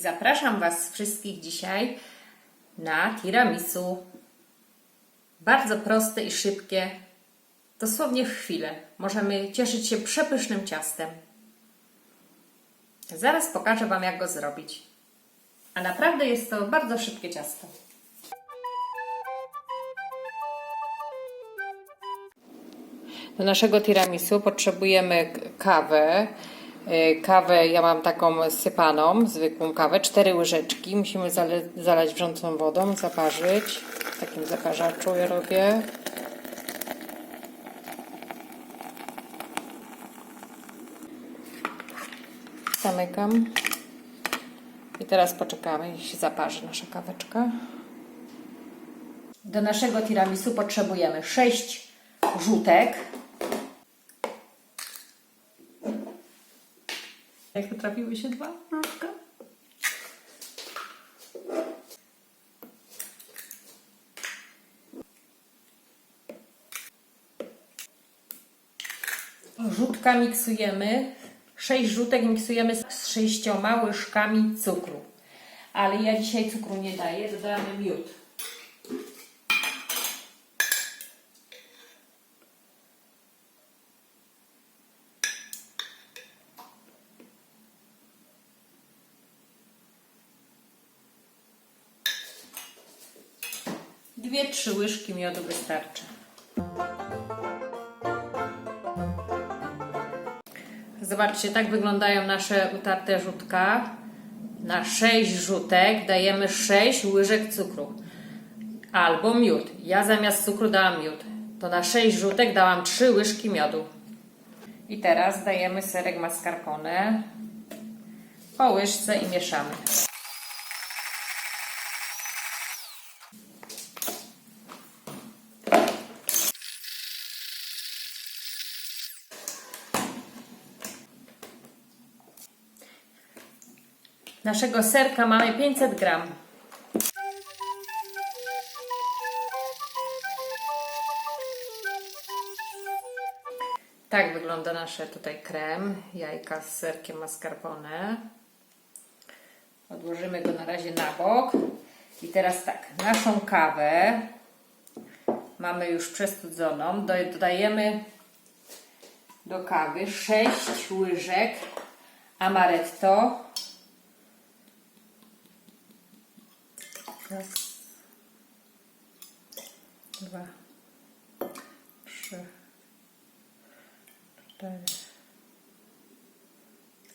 Zapraszam Was wszystkich dzisiaj na tiramisu. Bardzo proste i szybkie, dosłownie w chwilę. Możemy cieszyć się przepysznym ciastem. Zaraz pokażę Wam, jak go zrobić. A naprawdę jest to bardzo szybkie ciasto. Do naszego tiramisu potrzebujemy kawę. Y, Kawę ja mam taką sypaną, zwykłą kawę, cztery łyżeczki. Musimy zale- zalać wrzącą wodą, zaparzyć. W takim zaparzaczu ja robię. Zamykam. I teraz poczekamy, się zaparzy nasza kaweczka. Do naszego tiramisu potrzebujemy 6 żółtek. Jak potrafiły się dwa żółtka? Żółtka miksujemy. 6 żółtek miksujemy z sześcioma łyżkami cukru. Ale ja dzisiaj cukru nie daję, dodamy miód. Dwie, trzy łyżki miodu wystarczy. Zobaczcie, tak wyglądają nasze utarte żółtka. Na 6 żółtek dajemy 6 łyżek cukru. Albo miód. Ja zamiast cukru dałam miód. To na 6 żółtek dałam 3 łyżki miodu. I teraz dajemy serek mascarpone po łyżce i mieszamy. Naszego serka mamy 500 gram. Tak wygląda nasze tutaj krem, jajka z serkiem mascarpone. Odłożymy go na razie na bok. I teraz tak, naszą kawę mamy już przestudzoną. Do- Dodajemy do kawy 6 łyżek amaretto. Raz, dwa, trzy, cztery,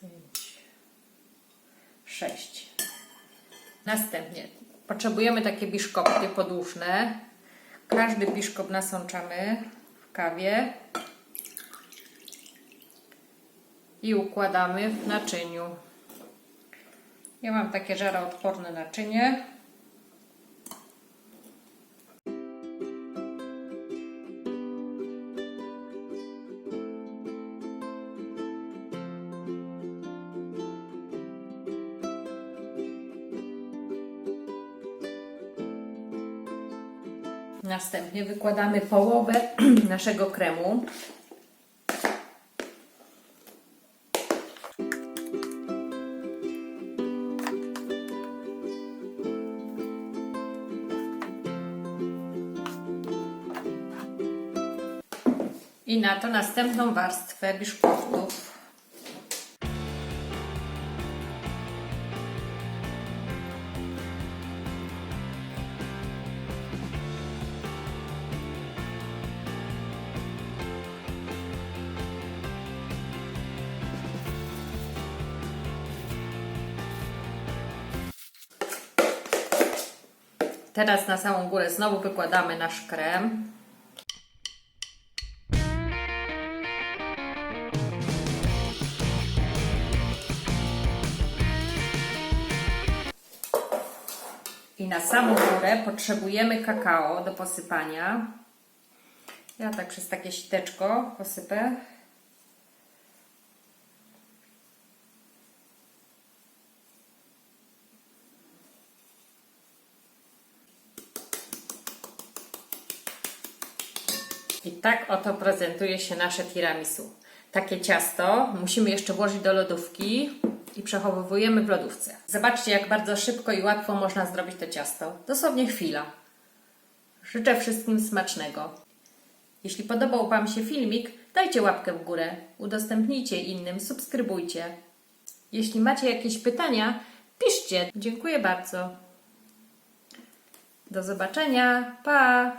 pięć, sześć. Następnie potrzebujemy takie biszkopty podłużne. Każdy biszkop nasączamy w kawie i układamy w naczyniu. Ja mam takie żaroodporne naczynie. Następnie wykładamy połowę naszego kremu. I na to następną warstwę biszkoптów. Teraz na samą górę znowu wykładamy nasz krem. I na samą górę potrzebujemy kakao do posypania. Ja tak przez takie siteczko posypę. I tak oto prezentuje się nasze tiramisu. Takie ciasto musimy jeszcze włożyć do lodówki i przechowujemy w lodówce. Zobaczcie, jak bardzo szybko i łatwo można zrobić to ciasto. Dosłownie chwila. Życzę wszystkim smacznego. Jeśli podobał Wam się filmik, dajcie łapkę w górę, udostępnijcie innym, subskrybujcie. Jeśli macie jakieś pytania, piszcie. Dziękuję bardzo. Do zobaczenia. Pa!